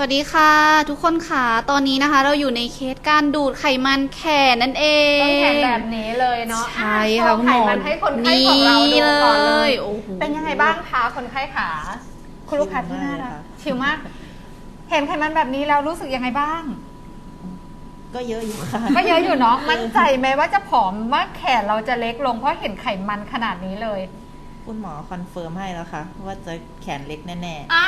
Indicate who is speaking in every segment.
Speaker 1: สวัสดีค่ะ ทุกคนค่ะ ตอนนี้นะคะเราอยู่ในเคสการดูดไขมันแขนนั่นเอง
Speaker 2: ต้นแขนแบบนี้เลยเนาะ
Speaker 1: ใช่
Speaker 2: อ่
Speaker 1: ค่ะ
Speaker 2: โชว์ไขมันให้คนไข้ของเราดูก่อนเลย
Speaker 1: โอ้โห
Speaker 2: เป็นยังไงบ้างคะคนไข้ขาคุณลูกค้าที่น่ารักชิวมาก เห็นไขมันแบบนี้แล้วรู้สึกยังไงบ้าง
Speaker 3: ก็เยอะอยู่ค่ะ
Speaker 2: ก็เยอะอยู่เนาะมั่นใจไหมว่าจะผอมว่าแขนเราจะเล็กลงเพราะเห็นไขมันขนาดนี้เลย
Speaker 3: คุณหมอคอนเฟิร์มให้แล้วค่ะ ว่าจะแขนเล็กแน่
Speaker 2: อ่า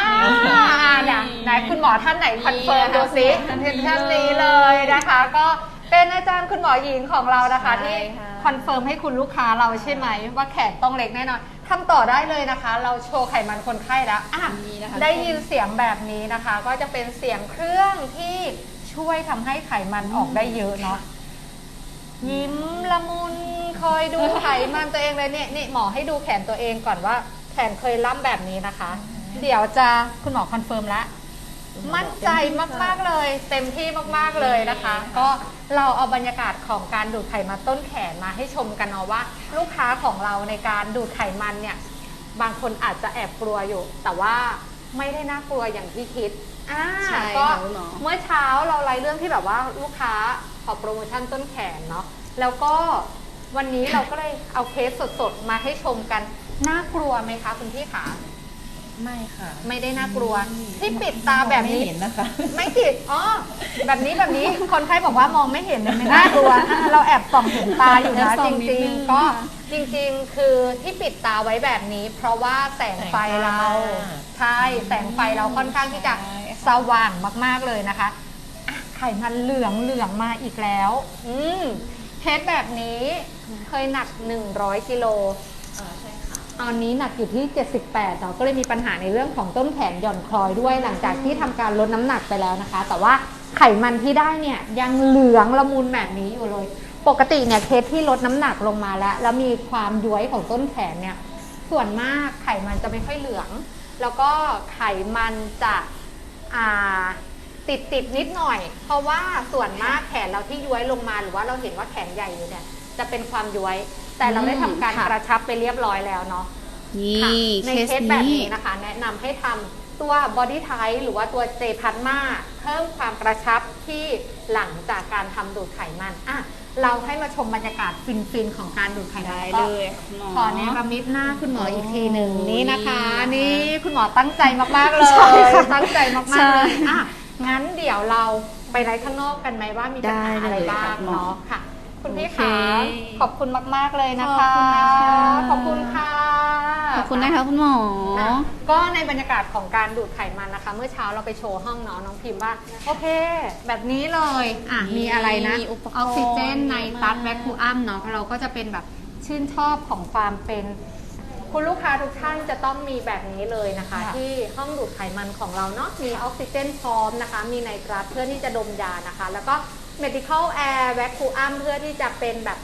Speaker 2: เดี๋ยวไหนคุณหมอท่านไหนคอนเฟิร์มดูซิท่านนี้เลยนะคะ ก็เป็นอาจารย์คุณหมอหญิงของเรานะคะ
Speaker 1: ใช่
Speaker 2: ที่
Speaker 1: ค่ะ
Speaker 2: คอนเฟิร์มให้คุณลูกค้าเราใช่ไหมว่าแขนต้องเล็กแน่นอนทำต่อได้เลยนะคะ เราโชว์ไขมันคนไข้แล้วอะ
Speaker 1: นี่นะคะ
Speaker 2: ได้ยินเสียงแบบนี้นะคะ ก็จะเป็นเสียงเครื่องที่ช่วยทำให้ไขมันออกได้เยอะเนาะยิ้มละมุน คอยดูไขมันตัวเองเลยเนี่ยนี่หมอให้ดูแขนตัวเองก่อนว่า แขนเคยล่ำแบบนี้นะคะ เดี๋ยวจะคุณหมอคอนเฟิร์มแล้ว
Speaker 3: ๆ
Speaker 2: มั่นใจมาก ๆ เลย เต็มที่มาก ๆ เลยนะคะ ก็เราเอาบรรยากาศของการดูดไขมันต้นแขนมาให้ชมกันเนาะว่า ลูกค้าของเราในการดูดไขมันเนี่ย บางคนอาจจะแอบกลัวอยู่ แต่ว่าไม่ได้น่ากลัวอย่างที่คิดอ่า
Speaker 1: ใช่
Speaker 2: ก็
Speaker 1: ค่ะคุณหมอ
Speaker 2: เมื่อเช้าเราไล่เรื่องที่แบบว่าลูกค้าขอโปรโมชั่นต้นแขนเนาะแล้วก็ วันนี้เราก็เลยเอาเคสสดๆ มาให้ชมกัน น่ากลัวไหมคะคุณพี่ขา
Speaker 3: ไม่ค่ะ
Speaker 2: ไม่ได้น่ากลัว ที่ปิดตาแบบนี้
Speaker 3: ไม่เห็นนะคะ
Speaker 2: ไม่ติด อ๋อ แบบนี้แบบนี้ คนไข้บอกว่ามองไม่เห็นเลยไม่น่ากลัว เราแอบส่องเห็นตาอยู่
Speaker 1: แอบ
Speaker 2: นะ
Speaker 1: ส่
Speaker 2: จ
Speaker 1: องนิด
Speaker 2: ริง
Speaker 1: นึง
Speaker 2: ๆ ก็
Speaker 1: ค่ะ
Speaker 2: จริงๆ คือที่ปิดตาไว้แบบนี้ เพราะว่าแสงไฟเรา ใช่ แสงไฟเราค่อนข้างที่จะสว่างมากๆเลยนะคะอะไขมันเหลืองเหลืองมาอีกแล้ว อืม เคสแบบนี้เคยหนัก 100กิโลตอนนี้หนักอยู่ที่ 78เนาะก็เลยมีปัญหาในเรื่องของต้นแขนหย่อนคล้อยด้วยหลังจากที่ทำการลดน้ำหนักไปแล้วนะคะ แต่ว่าไขมันที่ได้เนี่ยยังเหลืองละมุนแบบนี้อยู่เลย ปกติเนี่ยเคสที่ลดน้ำหนักลงมาแล้ว แล้วมีความย้วยของต้นแขนเนี่ย ส่วนมากไขมันจะไม่ค่อยเหลือง แล้วก็ไขมันจะอ่า ติดติดๆนิดหน่อย เพราะว่าส่วนมากแขนเราที่ย้วยลงมาหรือว่าเราเห็นว่าแขนใหญ่อยู่เนี่ย จะเป็นความย้วย แต่เราได้ทำการ
Speaker 1: ค่ะ
Speaker 2: กระชับไปเรียบร้อยแล้วเนาะ
Speaker 1: นี่
Speaker 2: ค่ะใน
Speaker 1: เค
Speaker 2: เค
Speaker 1: ส
Speaker 2: สแบบ
Speaker 1: นี้
Speaker 2: นี้นะคะ แนะนำให้ทำตัว body type หรือว่าตัว J พันมาเพิ่มความกระชับที่หลังจากการทำดูดไขมันอะเราให้มาชมบรรยากาศฟินๆ ของการดูดไขมัน
Speaker 1: ได้
Speaker 2: ก็
Speaker 1: เลยคุณหมอ
Speaker 2: ขอเนรมิตหน้าคุณหมออีกทีหนึ่ง
Speaker 1: โอ้ย
Speaker 2: นี่นะคะ นี่คุณหมอตั้งใจมากๆเลย
Speaker 1: ใช่ค่ะ
Speaker 2: ตั้งใจมาก
Speaker 1: ใช่
Speaker 2: ๆเลยอะ งั้นเดี๋ยวเราไปไลฟ์ข้างนอกกันไหมว่ามีปัญหาอะไร
Speaker 1: ได้เลย
Speaker 2: บ้าง
Speaker 1: ค่ะหมอ
Speaker 2: เนาะค่ะ คุณพี่
Speaker 1: โอเค
Speaker 2: คะขอบคุณมาก ๆ เลยนะคะ
Speaker 1: ขอบคุณค่ะ
Speaker 2: ขอบคุณค่ะ
Speaker 1: ขอบคุณนะคะคุณหมอ
Speaker 2: อะก็ในบรรยากาศของการดูดไขมันนะคะ เมื่อเช้าเราไปโชว์ห้องเนาะน้องพิมพ์ว่า โอเค แบบนี้เลยอะ
Speaker 1: นี่
Speaker 2: มีอะไรนะ
Speaker 1: มีอุปกรณ์
Speaker 2: ออกซิเจนในตัด
Speaker 1: มาก
Speaker 2: แวคคูอัมเนาะเราก็จะเป็นแบบชื่นชอบของความเป็น คุณลูกค้าทุกท่านจะต้องมีแบบนี้เลยนะคะ
Speaker 3: ค่ะ
Speaker 2: ที่ห้องดูดไขมันของเราเนาะมีออกซิเจนพร้อมนะคะ มีไนตรัสเพื่อที่จะดมยานะคะ แล้วก็ medical air vacuum เพื่อที่จะเป็นแบบ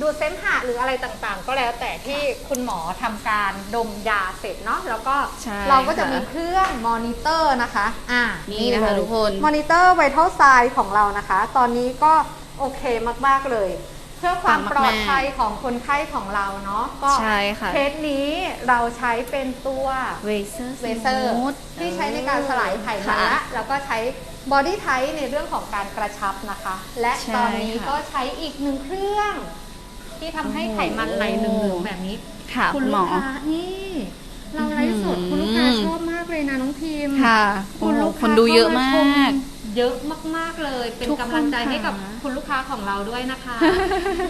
Speaker 2: ดูดเสมหะหรืออะไรต่างๆ ก็แล้วแต่ที่คุณหมอทำการดมยาเสร็จเนาะแล้วก็
Speaker 1: ใช่
Speaker 2: เราก็จะ
Speaker 1: ค่ะ
Speaker 2: มีเครื่องมอนิเตอร์นะคะอ่า
Speaker 1: นี่นะคะ
Speaker 2: เลย
Speaker 1: ทุกคน
Speaker 2: มอนิเตอร์ไวท์เท่าไซด์ของเรานะคะ ตอนนี้ก็โอเคมากๆเลยเพื่อความ
Speaker 1: ปังมากๆ
Speaker 2: ปลอดภัยของคนไข้ของเราเนาะก็
Speaker 1: ใช่ค่ะ
Speaker 2: เคสนี้เราใช้เป็นตัว
Speaker 1: เวเซอร์
Speaker 2: เวเซอร์ที่ใช้ในการสลายไขมันและแล้วก็ใช้บอดี้ไท p e ในเรื่องของการกระชับนะคะ และ
Speaker 1: ใช่
Speaker 2: ตอนนี้
Speaker 1: ค่ะ
Speaker 2: ก็ใช้อีกหนึ่งเครื่อง ที่ทำให้ไขมันไหลเหลืองๆแบบนี้
Speaker 1: ค่ะ
Speaker 2: คุ
Speaker 1: คุณณหม
Speaker 2: ลู
Speaker 1: อก
Speaker 2: ค้านี่เราไลฟ์สด
Speaker 1: อื้อหือ
Speaker 2: คุณลูกค้าชอบมากเลยนะน้องพิมพ์
Speaker 1: ค่ะ
Speaker 2: คุ
Speaker 1: โอ้
Speaker 2: ณ
Speaker 1: โห
Speaker 2: ลูก
Speaker 1: ค
Speaker 2: ค้าน
Speaker 1: ดูเยอะม
Speaker 2: ข้ชา
Speaker 1: ก
Speaker 2: เยอะมาก ๆ เลย เป็น
Speaker 1: ทุกคน
Speaker 2: กำลังใจให้กับ
Speaker 1: ค่ะ
Speaker 2: คุณลูกค้าของเราด้วยนะคะ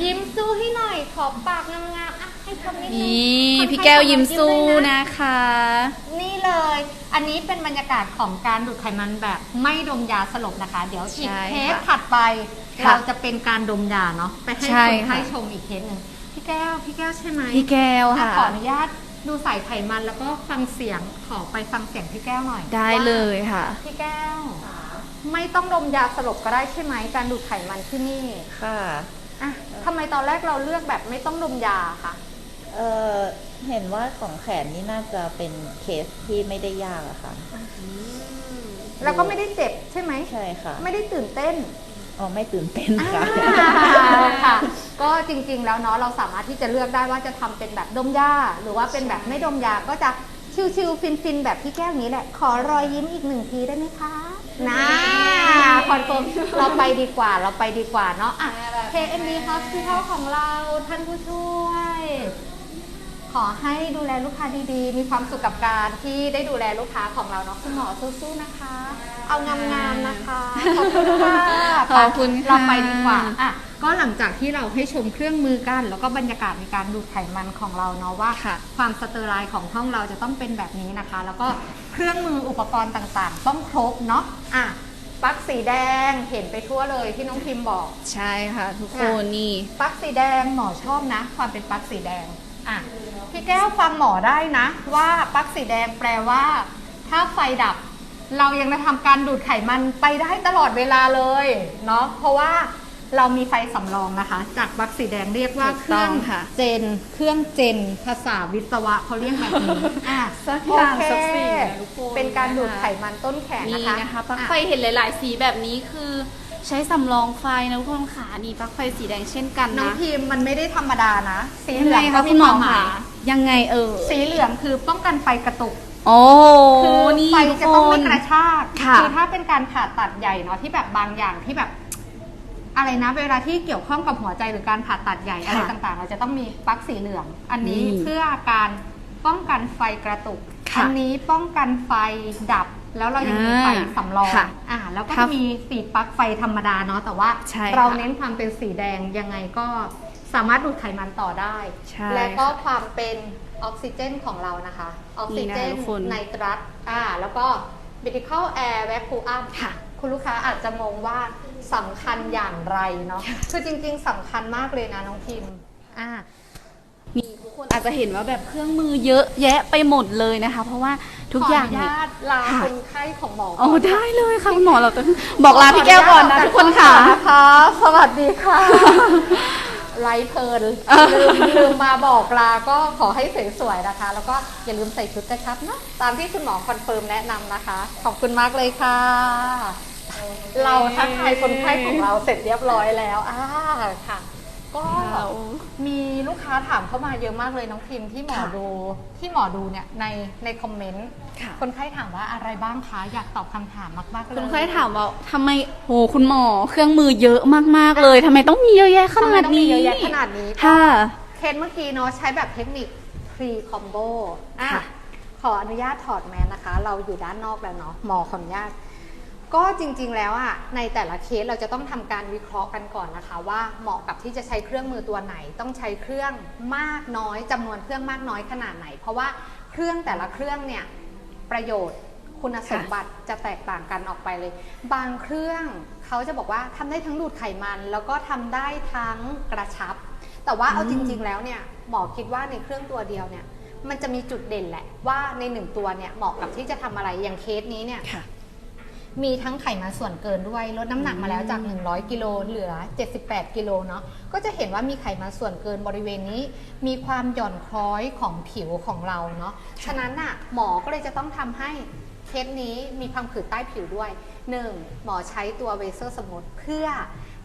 Speaker 2: ยิ้มสู้ให้หน่อย ขอบปากงามๆอะให้ทำนิดนึง
Speaker 1: นี่
Speaker 2: คนไข้
Speaker 1: พี่แก้วยิ้ม
Speaker 2: ขอ
Speaker 1: สู้
Speaker 2: เลยนะ
Speaker 1: นะคะ
Speaker 2: นี่เลย อันนี้เป็นบรรยากาศของการดูดไขมันแบบไม่ดมยาสลบนะคะ เดี๋ยวอีก
Speaker 1: ใช่
Speaker 2: เคส
Speaker 1: ค่ะ
Speaker 2: ถัดไป
Speaker 1: ค่ะ
Speaker 2: เราจะเป็นการดมยาเนาะไปให้
Speaker 1: ใช่
Speaker 2: คนไข้
Speaker 1: ค่ะ
Speaker 2: ชมอีกเคสหนึ่งพี่แก้วพี่แก้วใช่ไหม
Speaker 1: พี่แก้ว
Speaker 2: อะ
Speaker 1: ค่ะ
Speaker 2: ขออนุญาตดูสายไขมันแล้วก็ฟังเสียงขอไปฟังเสียงพี่แก้วหน่อย
Speaker 1: ได้
Speaker 2: ว่า
Speaker 1: เลยค่ะ
Speaker 2: พี่แก้ว ไม่ต้องดมยาสลบก็ได้ใช่ไหมการดูดไขมันที่นี่
Speaker 3: ค่ะ
Speaker 2: อะทำไมตอนแรกเราเลือกแบบไม่ต้องดมยาคะ
Speaker 3: เอ่อเห็นว่าของแขนนี่น่าจะเป็นเคสที่ไม่ได้ยากอะค่ะ
Speaker 2: แล้วก็ไม่ได้เจ็บใช่ไหม
Speaker 3: ใช่ค่ะ
Speaker 2: ไม่ได้ตื่นเต้น
Speaker 3: อ๋อไม่ตื่นเต้นค่ะ
Speaker 2: ค่ะ ก็จริงๆแล้วเนาะเราสามารถที่จะเลือกได้ว่าจะทำเป็นแบบดมยาหรือว่าเป็นแบบไม่ดมยาก็จะชิวๆฟินๆแบบพี่แก้วอย่างนี้แหละ ขอรอยยิ้มอีกหนึ่งทีได้ไหมคะ นะคอนเฟิร์มเราไปดีกว่าเราไปดีกว่าเนาะอะ KMB Hospital ของเราท่านผู้ช่วย ขอให้ดูแลลูกค้าดีๆ มีความสุขกับการที่ได้ดูแลลูกค้าของเราเนาะคุณหมอสู้ๆนะคะ เอางามๆนะคะ ขอบคุณค่ะ
Speaker 1: ขอบคุณค่ะ
Speaker 2: เราไปดีกว่าอะก็หลังจากที่เราให้ชมเครื่องมือกัน แล้วก็บรรยากาศในการดูดไขมันของเราเนาะว่า
Speaker 1: ค่ะ
Speaker 2: ความสเตอร์ไลน์ของห้องเราจะต้องเป็นแบบนี้นะคะ แล้วก็เครื่องมืออุปกรณ์ต่างๆ ต้องครบเนาะอะปลั๊กสีแดงเห็นไปทั่วเลยที่น้องพิมพ์บอก
Speaker 1: ใช่ค่ะ ทุกคนนี่
Speaker 2: ปลั๊กสีแดงหมอชอบนะ ความเป็นปลั๊กสีแดง อะพี่แก้วฟังหมอได้นะ ว่าปลั๊กสีแดงแปลว่า ถ้าไฟดับ เรายังจะทำการดูดไขมันไปได้ตลอดเวลาเลยเนาะเพราะว่าเรามีไฟสำรองนะคะ จากปลั๊กสีแดงเรียกว่า
Speaker 1: ถูก
Speaker 2: เครื่
Speaker 1: ต้
Speaker 2: อ
Speaker 1: องงค่ะ
Speaker 2: เจน เครื่องเจน ภาษาวิศวะเขาเรียกแบบนี้อะ
Speaker 1: สักอย่าง
Speaker 2: โเค
Speaker 1: สักสิ่งนะทุกคน
Speaker 2: เป็นการดูดไขมันต้นแขน
Speaker 1: นี่
Speaker 2: นะคะ
Speaker 1: นะคะปลั๊ก
Speaker 2: อะ
Speaker 1: ไฟเห็นหลาย ๆ สีแบบนี้คือ ใช้สำรองไฟนะทุกคนค่ะนี่ปลั๊กไฟสีแดงเช่นกัน
Speaker 2: น้อง
Speaker 1: นะ
Speaker 2: พิมพ์มันไม่ได้ธรรมดานะ สี
Speaker 1: ยัง
Speaker 2: เหลื
Speaker 1: ไง
Speaker 2: อง
Speaker 1: คะ
Speaker 2: ก็
Speaker 1: คุณหมอ
Speaker 2: วา
Speaker 1: ค่ะ
Speaker 2: ย
Speaker 1: ยังไงเออ
Speaker 2: สีเหลืองคือป้องกันไฟกระตุก
Speaker 1: โอ้
Speaker 2: คือ
Speaker 1: นี่
Speaker 2: ไฟ
Speaker 1: ทุก
Speaker 2: จะ
Speaker 1: ค
Speaker 2: ต้องไม่
Speaker 1: น
Speaker 2: กระชาก
Speaker 1: ค่ะ
Speaker 2: อถ้าเป็นการผ่าตัดใหญ่เนาะที่แบบบางอย่างที่แบบ อะไรนะ เวลาที่เกี่ยวข้องกับหัวใจหรือการผ่าตัดใหญ่อะไรต่างๆ เราจะต้องมีปลั๊กสีเหลือง อันนี้
Speaker 1: นี่
Speaker 2: เพื่อการป้องกันไฟกระตุก
Speaker 1: ค่ะ
Speaker 2: อันี้ป้องกันไฟดับ แล้วเรายังมีไฟ
Speaker 1: อ่า
Speaker 2: สำรอง
Speaker 1: ค่ะ
Speaker 2: อ่าแล้วก็
Speaker 1: ครับ
Speaker 2: มีสีปลั๊กไฟธรรมดาเนาะแต่ว่า
Speaker 1: ใช่
Speaker 2: เรา
Speaker 1: ค่ะ
Speaker 2: เน้นความเป็นสีแดงยังไงก็สามารถดูดไขมันต่อได้
Speaker 1: ใช่
Speaker 2: และก็
Speaker 1: ค่ะ
Speaker 2: ความเป็นออกซิเจนของเรานะคะ ออกซิเจน
Speaker 1: นี่นะคะทุกคน
Speaker 2: ไนตรัสอ่าแล้วก็ medical air vacuum
Speaker 1: ค่ะ
Speaker 2: คุณลูกค้าอาจจะงงว่าสำคัญอย่างไรเนาะ คือจริงๆสำคัญมากเลยนะน้องพิมพ์อ่า
Speaker 1: นี่ทุก คนอาจจะเห็นว่าแบบเครื่องมือเยอะแยะไปหมดเลยนะคะ เพราะว่าทุกอย่าง
Speaker 2: ขออนุ
Speaker 1: เนี่ย
Speaker 2: ญาตลา
Speaker 1: ค่ะ
Speaker 2: คนไข้ของหมอก่น
Speaker 1: โอ้ได้เลยค่ะคุณหมอเราต้องบอกลาพี่แก้วก่อนนะทุกคนค่ะ
Speaker 2: ขออญาตออกจากห้องผ่านะคะ สวัสดีค่ะ ไลฟ์เพลินลืมลืมมาบอกลาก็ขอให้สวยๆนะคะ แล้วก็อย่าลืมใส่ชุดกระชับนะ ตามที่คุณหมอคอนเฟิร์มแนะนำนะคะ ขอบคุณมากเลยค่ะ เราทักทายคนไข้ของเราเสร็จเรียบร้อยแล้วอ่าค่ะ ก็มีลูกค้าถามเข้ามาเยอะมากเลยน้องพิมพ์ที่หมอ
Speaker 1: ค่ะ
Speaker 2: ดูที่หมอดูเนี่ยในในคอมเมนต์
Speaker 1: ค่ะ
Speaker 2: คนไข้ถามว่าอะไรบ้างคะอยากตอบคำถามมากๆเลย
Speaker 1: คนไข้ถามว่าทำไมโหคุณหมอเครื่องมือเยอะมากๆเลยทำไมต้องมีเยอะแยะข
Speaker 2: ทำไม
Speaker 1: นาด
Speaker 2: ต้องมี
Speaker 1: นี้
Speaker 2: เยอะแยะขนาดนี้
Speaker 1: ค่ะ
Speaker 2: เคสเมื่อกี้เนาะใช้แบบเทคนิค pre combo อะ
Speaker 1: ค่ะ
Speaker 2: ขออนุญาตถอดแมสนะคะ เราอยู่ด้านนอกแล้วเนาะหมอขออนุญาต ก็จริงๆแล้วอะในแต่ละเคสเราจะต้องทำการวิเคราะห์กันก่อนนะคะ ว่าเหมาะกับที่จะใช้เครื่องมือตัวไหน ต้องใช้เครื่องมากน้อยจำนวนเครื่องมากน้อยขนาดไหน เพราะว่าเครื่องแต่ละเครื่องเนี่ยประโยชน์คุณสมบัติจะแตกต่างกันออกไปเลย บางเครื่องเขาจะบอกว่าทำได้ทั้งดูดไขมัน แล้วก็ทำได้ทั้งกระชับ แต่ว่าเอาจริง ๆ แล้วเนี่ยหมอคิดว่าในเครื่องตัวเดียวเนี่ยมันจะมีจุดเด่นแหละว่าในหนึ่งตัวเนี่ยเหมาะกับที่จะทำอะไรอย่างเคสนี้เนี่ย มีทั้งไขมันส่วนเกินด้วยลดน้ำหนักมาแล้วจาก 100 กิโลเหลือ 78 กิโลเนาะก็จะเห็นว่ามีไขมันส่วนเกินบริเวณนี้ มีความหย่อนคล้อยของผิวของเราเนาะฉะนั้นน่ะหมอก็เลยจะต้องทำให้เคสนี้มีความผืดใต้ผิวด้วย 1. หมอใช้ตัวเวเซอร์สมุทเพื่อ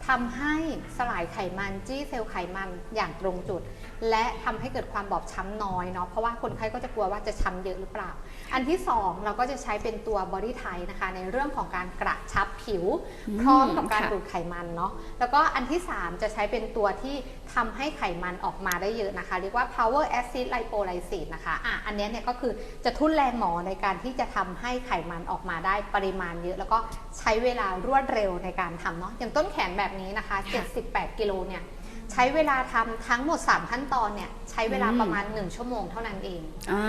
Speaker 2: ทำให้สลายไขมันจี้เซลล์ไขมันอย่างตรงจุด และทำให้เกิดความบอบช้ำน้อยเนาะเพราะว่าคนไข้ก็จะกลัวว่าจะช้ำเยอะหรือเปล่า อันที่ 2 เราก็จะใช้เป็นตัวบอดี้ไทนะคะ ในเรื่องของการกระชับผิว
Speaker 1: อืม
Speaker 2: พร้อมกับการ
Speaker 1: ค่ะ
Speaker 2: ดูดไขมันเนาะแล้วก็อันที่ 3 จะใช้เป็นตัวที่ทำให้ไขมันออกมาได้เยอะนะคะ เรียกว่า power acid lipolysis นะคะอะอันเนี้ยเนี่ยก็คือจะทุ่นแรงหมอในการที่จะทำให้ไขมันออกมาได้ปริมาณเยอะ แล้วก็ ใช้เวลารวดเร็วในการทำเนาะอย่างต้นแขนแบบนี้นะคะ 78 กิโลเนี่ยใช้เวลาทำทั้งหมด 3 ขั้นตอนเนี่ยใช้เวลา
Speaker 1: อืม
Speaker 2: ประมาณ 1 ชั่วโมงเท่านั้นเอง
Speaker 1: อ่า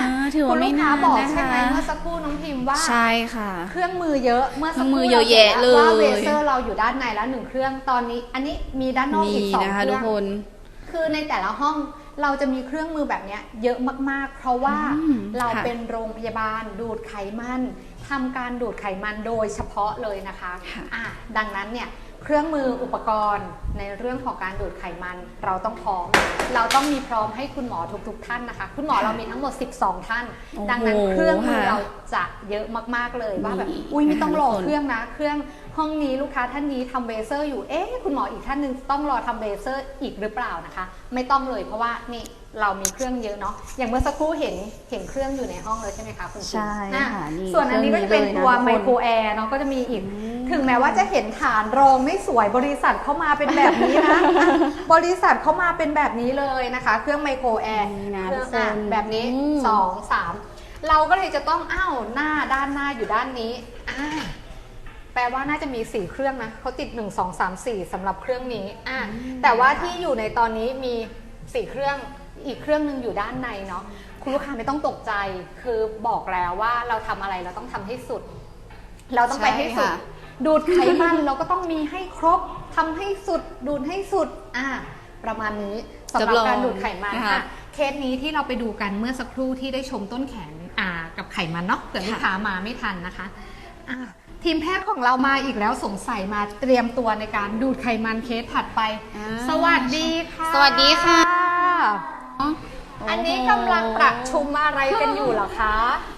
Speaker 2: อ่า
Speaker 1: ถือว่าไม่
Speaker 2: คุณลูกค้
Speaker 1: นาน
Speaker 2: บอก
Speaker 1: นะ
Speaker 2: ใช่ไหม
Speaker 1: คะ
Speaker 2: เมื่อสักครู่น้องพิมพ์ว่า
Speaker 1: ใช่ค่ะ
Speaker 2: เครื่องมือเยอะเมื่อสักค
Speaker 1: เครื่องมื
Speaker 2: รู่
Speaker 1: อเยอะแยะ
Speaker 2: ราห็นว่า
Speaker 1: เลย
Speaker 2: เวเซอร์เราอยู่ด้านในแล้วหนึ่งเครื่องตอนนี้ อันนี้มีด้านนอก
Speaker 1: มี
Speaker 2: อีกสอง
Speaker 1: นะคะ
Speaker 2: เค
Speaker 1: ทุ
Speaker 2: รื่
Speaker 1: ก
Speaker 2: อง
Speaker 1: คน
Speaker 2: คือในแต่ละห้องเราจะมีเครื่องมือแบบเนี้ยเยอะมาก ๆ เพราะว่า
Speaker 1: อืม
Speaker 2: เรา
Speaker 1: ค่ะ
Speaker 2: เป็นโรงพยาบาลดูดไขมัน ทำการดูดไขมันโดยเฉพาะเลยนะคะ
Speaker 1: ค่ะ
Speaker 2: อะดังนั้นเนี่ย เครื่องมืออุปกรณ์ในเรื่องของการดูดไขมันเราต้องพร้อม เราต้องมีพร้อมให้คุณหมอทุกๆ ท่านนะคะ คุณหมอเรามีทั้งหมด 12 ท่าน
Speaker 1: โอ้โห
Speaker 2: ดังนั้นเครื่องมือ
Speaker 1: ค่ะ
Speaker 2: เราจะเยอะมากๆเลยว่าแบบ
Speaker 1: มี
Speaker 2: อุ้ยไม่ต้องรอ
Speaker 1: ทุกคน
Speaker 2: เครื่องนะ เครื่องห้องนี้ลูกค้าท่านนี้ทำเบเซอร์อยู่เอ๊ะคุณหมออีกท่านหนึงต้องรอทำเบเซอร์อีกหรือเปล่านะคะ ไม่ต้องเลยเพราะว่านี่เรามีเครื่องเยอะเนาะ อย่างเมื่อสักครู่เห็นเห็นเครื่องอยู่ในห้องเลยใช่ไหมคะคุณจิม
Speaker 1: ใช่
Speaker 2: อะ
Speaker 1: ค่ะนี่
Speaker 2: ส่วนอันนี้ก็จะเป็นตัว
Speaker 1: เครื่องนี้เลยนะ
Speaker 2: ไมโครแอร์เนาะก็จะมีอีก ถึงแม้ว่าจะเห็นฐานรองไม่สวยบริษัทเข้ามาเป็นแบบนี้นะ บริษัทเข้ามาเป็นแบบนี้เลยนะคะ เครื่องไมโครแอร์
Speaker 1: นี่นะ
Speaker 2: เครื่อง
Speaker 1: ทุกคน
Speaker 2: อะแบบนี้
Speaker 1: อืม
Speaker 2: สองสามเราก็เลยจะต้องอ้าวหน้าด้านหน้าอยู่ด้านนี้อ่าแปลว่าน่าจะมีสี่เครื่องนะเขาติดหนึ่งสองสามสี่สำหรับเครื่องนี้อะแต่ว่าที่อยู่ในตอนนี้มีสี่เครื่องอีกเครื่องหนึ่งอยู่ด้านในเนาะคุณลูกค้าไม่ต้องตกใจ คือบอกแล้วว่าเราทำอะไรเราต้องทำให้สุด เราต้องไปให้สุด
Speaker 1: ใช่ค่ะ
Speaker 2: ดูดไขมันเราก็ต้องมีให้ครบทำให้สุดดูดให้สุดอ่าประมาณนี้สำหรับ
Speaker 1: จำลอง
Speaker 2: การดูดไขมัน
Speaker 1: นะคะ
Speaker 2: อะเคสนี้ที่เราไปดูกันเมื่อสักครู่ที่ได้ชมต้นแขนอ่ากับไขมันเนาะเผื่อลูกค้ามาไม่ทันนะคะอะทีมแพทย์ของเรามาอีกแล้วสงสัยมาเตรียมตัวในการดูดไขมันเคสถัดไป
Speaker 1: อ่า
Speaker 2: สวัสดีค่ะ
Speaker 1: สวัสดีค่ะ
Speaker 2: อันนี้กำลังประชุมอะไรกันอยู่เหรอคะ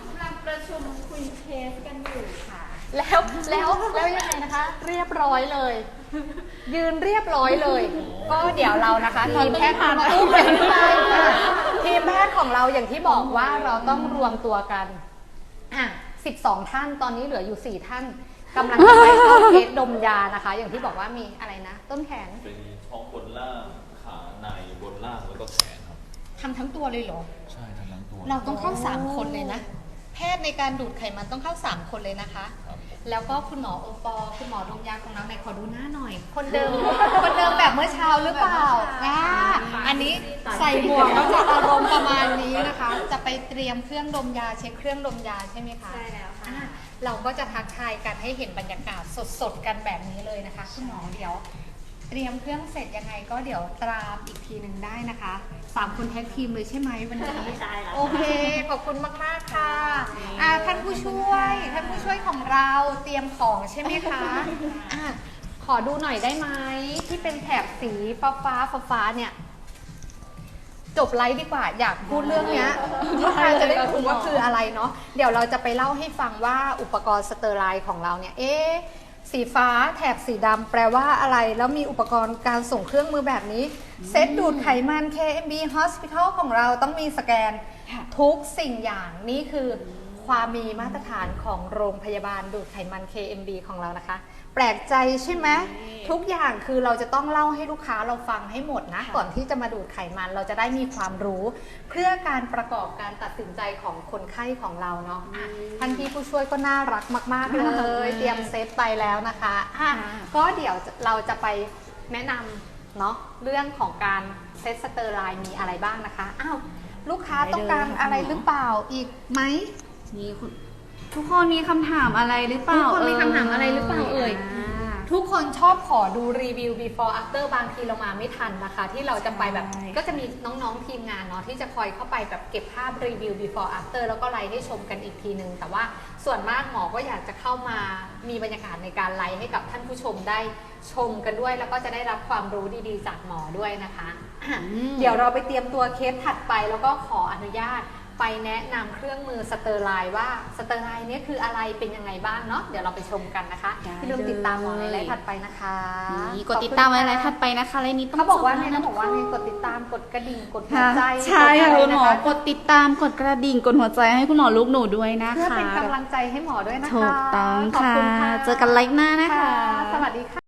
Speaker 3: กำลังประชุมคุยเคสกันอยู่ค่ะ
Speaker 2: แล้วแล้วแล้วยังไงนะคะ เรียบร้อยเลย ยืนเรียบร้อยเลย ก็เดี๋ยวเรานะคะทีมแพทย์ของเราทีมแพทย์ของเราอย่างที่บอกว่าเราต้องรวมตัวกันอะ12 ท่านตอนนี้เหลืออยู่ 4 ท่านกำลังจะไปเข้าเคสดมยานะคะ อย่างที่บอกว่ามีอะไรนะ ต้นแขน
Speaker 4: เป็นท้องบนล่างขาในบนล่างแล้วก็แขนครับ
Speaker 2: ทำทั้งตัวเลยเหรอ
Speaker 4: ใช่ทั้งทั้งตัว
Speaker 2: เราต้องเข้า 3 คนเลยนะ แพทย์ในการดูดไขมันต้องเข้า 3 คนเลยนะคะ
Speaker 4: ครับ
Speaker 2: แล้วก็คุณหมอโอปอล์คุณหมอดมยาของเราในขอดูหน้าหน่อย คนเดิม คนเดิมแบบเมื่อเช้าหรือเปล่าอ่าอันนี้ใส่หมวกแล้วจะอารมณ์ประมาณนี้นะคะ จะไปเตรียมเครื่องดมยาเช็คเครื่องดมยาใช่ไหมคะ
Speaker 3: ใช่แล้วค่ะ
Speaker 2: อ่าเราก็จะทักทายกันให้เห็นบรรยากาศสดๆกันแบบนี้เลยนะคะคุณหมอเดี๋ยว เตรียมเครื่องเสร็จยังไงก็เดี๋ยวตามอีกทีหนึ่งได้นะคะสามคนแท็กทีมเลยใช่ไหมวันนี้
Speaker 3: ใช่แล้ว
Speaker 2: โอเค ขอบคุณมาก ๆ ค่ะอ่าท่านผู้ช่วยท่านผู้ช่วยของเราเตรียมของใช่ไหมคะอะขอดูหน่อยได้ไหมที่เป็นแถบสีฟ้าฟ้าฟ้าฟ้าๆเนี่ย จบไลฟ์ดีกว่าอยากพูดเรื่องเนี้ยลูกค้าจะได้รู้ว่าคืออะไรเนาะเดี๋ยวเราจะไปเล่าให้ฟังว่าอุปกรณ์สเตอร์ไลน์ของเราเนี่ย เอ๊ะ สีฟ้าแถบสีดำแปลว่าอะไร แล้วมีอุปกรณ์การส่งเครื่องมือแบบนี้ เซตดูดไขมัน KMB Hospital ของเราต้องมีสแกนทุกสิ่งอย่างนี่คือ ความมีมาตรฐานของโรงพยาบาลดูดไขมัน KMB ของเรานะคะ แปลกใจใช่ไหมทุกอย่างคือเราจะต้องเล่าให้ลูกค้าเราฟังให้หมดนะ ก่อนที่จะมาดูดไขมันเราจะได้มีความรู้ เพื่อการประกอบการตัดสินใจของคนไข้ของเราเนาะอะท่านพี่ผู้ช่วยก็น่ารักมาก ๆ เลย เตรียมเซตไปแล้วนะคะอะก็เดี๋ยวเราจะไปแนะนำเนาะเรื่องของการเซตสเตอร์ไลน์มีอะไรบ้างนะคะอ้าวลูกค้าต้องการอะไรหรือเปล่าอีกไหม
Speaker 1: นี่คุณทุกคนมีคำถามอะไรหรือเปล่า
Speaker 2: ทุกคนมีคำถามอะไรหรือเปล่าเอ่ยา ทุกคนชอบขอดูรีวิว before after บางทีเรามาไม่ทันนะคะ ที่เราจะไปแบบ
Speaker 1: ใช่
Speaker 2: ก็จะมีน้องๆทีมงานเนาะที่จะคอยเข้าไปแบบเก็บภาพรีวิว before after แล้วก็ไลฟ์ให้ชมกันอีกทีนึง แต่ว่าส่วนมากหมอก็อยากจะเข้ามามีบรรยากาศในการไลฟ์ให้กับท่านผู้ชมได้ชมกันด้วย แล้วก็จะได้รับความรู้ดีๆ จากหมอด้วยนะคะอะ
Speaker 1: อืม
Speaker 2: เดี๋ยวเราไปเตรียมตัวเคสถัดไปแล้วก็ขออนุญาต ไปแนะนำเครื่องมือสเตอร์ไลน์ว่าสเตอร์ไลน์เนี่ยคืออะไรเป็นยังไงบ้างเนาะเดี๋ยวเราไปชมกันนะคะ
Speaker 1: ได้
Speaker 2: อย่าลืมติดตามหมอในไลฟ์
Speaker 1: เลย
Speaker 2: ถัดไปนะคะ
Speaker 1: นี่กดติดตามไว้อะไรถัดไปนะคะไลน์นี้ต้อง
Speaker 2: เขาบอกว่า
Speaker 1: จ
Speaker 2: ไง
Speaker 1: แล้ว
Speaker 2: เขาบอกว่าไงกดติดตามกดกระดิ่งกดหัว
Speaker 1: ค่ะ
Speaker 2: ใจ
Speaker 1: ใช่ค่ะ
Speaker 2: กด
Speaker 1: คุณ
Speaker 2: อะ
Speaker 1: หม
Speaker 2: ไร
Speaker 1: อ
Speaker 2: นะะ
Speaker 1: กดติดตามกดกระดิ่งกดหัวใจให้คุณหมอลูกหนูด้วยนะ
Speaker 2: เพื่อ
Speaker 1: คะ
Speaker 2: เป็นกำลังใจให้หมอด้วยนะคะ
Speaker 1: ถูกต้อง
Speaker 2: ขอบ
Speaker 1: ค่ะ
Speaker 2: คุณ
Speaker 1: เจอกันไลฟ์หน้านะคะ
Speaker 2: สวัสดีค่ะ